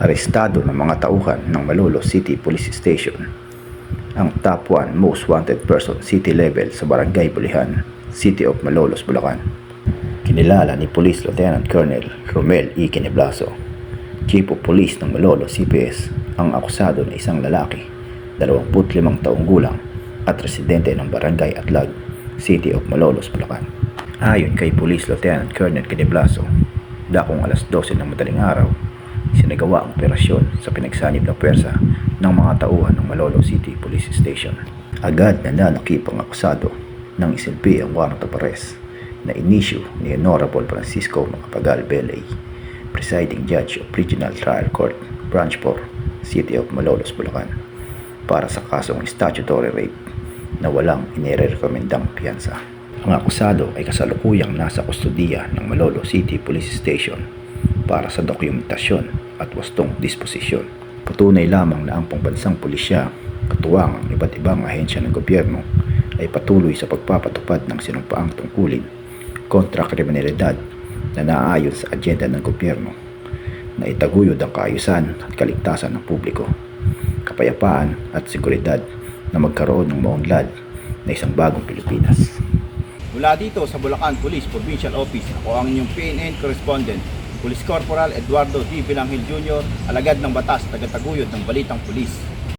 arestado ng mga tauhan ng Malolo City Police Station ang top 1 most wanted person city level sa Barangay Bulihan, City of Malolos, Bulacan. Kinilala ni Police Lieutenant Colonel Romel E. Kineblaso, Chief of Police ng Malolo CPS, ang akusado na isang lalaki, 25 taong gulang at residente ng Barangay Atlag, City of Malolos, Bulacan. Ayon kay Police Lieutenant Colonel Kineblaso, dakong alas 12 ng madaling araw, sinagawa ang operasyon sa pinagsanib ng pwersa ng mga tauhan ng Malolo City Police Station. Agad na nanakip ang akusado nang isilpi ang warrant of na inisyu ni Honorable Francisco Macapagal Belay, Presiding Judge of Regional Trial Court, Branch 4, City of Malolos, Bulacan, para sa kasong statutory rape na walang inirekomendang piyansa. Ang akusado ay kasalukuyang nasa kustudiya ng Malolo City Police Station para sa dokumentasyon at wastong disposisyon. Patunay lamang na ang pambansang pulisya, katuwang ang iba't ibang ahensya ng gobyerno ay patuloy sa pagpapatupad ng sinumpaang tungkulin kontra kriminalidad na naaayon sa agenda ng gobyerno na itaguyod ang kaayusan at kaligtasan ng publiko, kapayapaan at seguridad na magkaroon ng maunlad na isang bagong Pilipinas. Mula dito sa Bulacan Police Provincial Office, ako ang inyong PNN correspondent, Police Corporal Eduardo D. Bilanghil Jr., alagad ng batas, tagataguyod ng Balitang Pulis.